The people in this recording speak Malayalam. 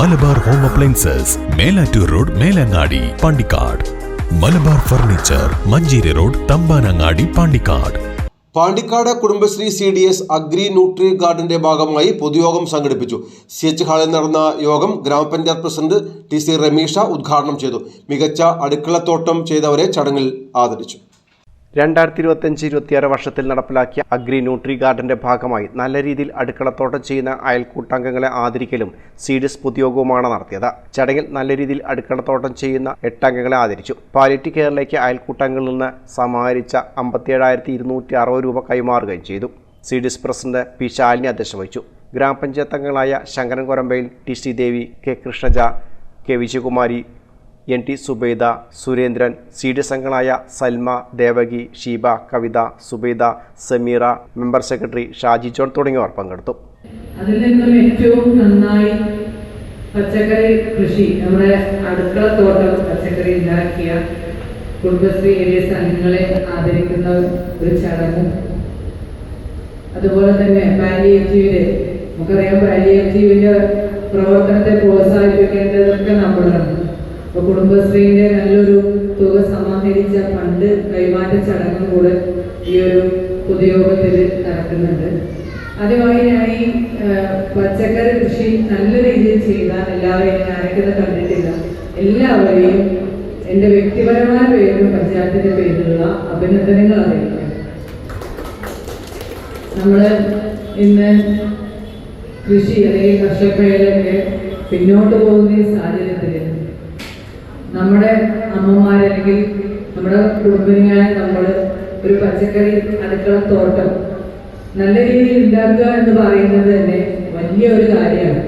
Malabar home appliances Melattur road Melangadi Pandikkad. Malabar furniture Manjeri road Thampanangadi Pandikkad. Pandikkad Kudumbashree C D S agri nutri ഗാർഡന്റെ ഭാഗമായി പൊതുയോഗം സംഘടിപ്പിച്ചു. സി എച്ച് ഹാളിൽ നടന്ന യോഗം ഗ്രാമപഞ്ചായത്ത് പ്രസിഡന്റ് ടി സി രമീഷ ഉദ്ഘാടനം ചെയ്തു. മികച്ച അടുക്കളത്തോട്ടം ചെയ്തവരെ ചടങ്ങിൽ ആദരിച്ചു. രണ്ടായിരത്തി ഇരുപത്തഞ്ച് ഇരുപത്തിയാറ് വർഷത്തിൽ നടപ്പിലാക്കിയ അഗ്രി ന്യൂട്രി ഗാർഡന്റെ ഭാഗമായി നല്ല രീതിയിൽ അടുക്കളത്തോട്ടം ചെയ്യുന്ന അയൽക്കൂട്ടാംഗങ്ങളെ ആദരിക്കലും സീഡിസ് പൊതുയോഗവുമാണ് നടത്തിയത്. ചടങ്ങിൽ നല്ല രീതിയിൽ അടുക്കളത്തോട്ടം ചെയ്യുന്ന എട്ടംഗങ്ങളെ ആദരിച്ചു. പാലിറ്റി കെയറിലേക്ക് അയൽക്കൂട്ടങ്ങളിൽ നിന്ന് സമാഹരിച്ച അമ്പത്തിയേഴായിരത്തി ഇരുന്നൂറ്റി അറുപത് രൂപ കൈമാറുകയും ചെയ്തു. സീഡിസ് പ്രസിഡന്റ് പി ശാലിനി അധ്യക്ഷത വഹിച്ചു ഗ്രാമപഞ്ചായത്ത് അംഗങ്ങളായ Sankaran Korambayil T Sreedevi K Krishnaja K Vijayakumari N T Subaida Surendran C D സംഘങ്ങളായ Salma Devaki Sheeba Kavitha Subaida Sameera member secretary Shaji John തുടങ്ങിയവർ പങ്കെടുത്തു. അതിൽ നിന്നും ഏറ്റവും നന്നായി പച്ചക്കറി കൃഷി നമ്മുടെ അടുക്കള തോട്ടം പച്ചക്കറി ഉണ്ടാക്കിയ കുടുംബശ്രീ ഏരിയ സംഘങ്ങളെ ആദരിക്കുന്ന ഒരു ചടങ്ങും. അതുപോലെ തന്നെ പാലിയേറ്റീവിൽ നമുക്കറിയാം പാലിയേറ്റീവിന്റെ പ്രവർത്തനത്തെ നമ്മളാണ് അപ്പൊ കുടുംബശ്രീന്റെ നല്ലൊരു തുക സമാഹരിച്ച ഫണ്ട് കൈമാറ്റ ചടങ്ങും കൂടെ ഈ ഒരു പൊതുയോഗത്തിൽ നടക്കുന്നുണ്ട്. ആദ്യമായി ഞാൻ ഈ പച്ചക്കറി കൃഷി നല്ല രീതിയിൽ ചെയ്ത എല്ലാവരെയും ഞാനൊക്കെ കണ്ടിട്ടില്ല. എല്ലാവരെയും എന്റെ വ്യക്തിപരമായ പേരിലും പഞ്ചായത്തിന്റെ പേരിലുള്ള അഭിനന്ദനങ്ങൾ അറിയിക്കാം. നമ്മൾ ഇന്ന് കൃഷി അല്ലെങ്കിൽ കർഷക മേഖലയൊക്കെ പിന്നോട്ട് പോകുന്ന സാഹചര്യത്തിൽ നമ്മുടെ അമ്മമാരല്ലെങ്കിൽ നമ്മുടെ കുടുംബങ്ങളെ നമ്മൾ ഒരു പച്ചക്കറി അടുക്കള തോട്ടം നല്ല രീതിയിൽ ഉണ്ടാക്കുക എന്ന് പറയുന്നത് തന്നെ വലിയ ഒരു കാര്യമാണ്.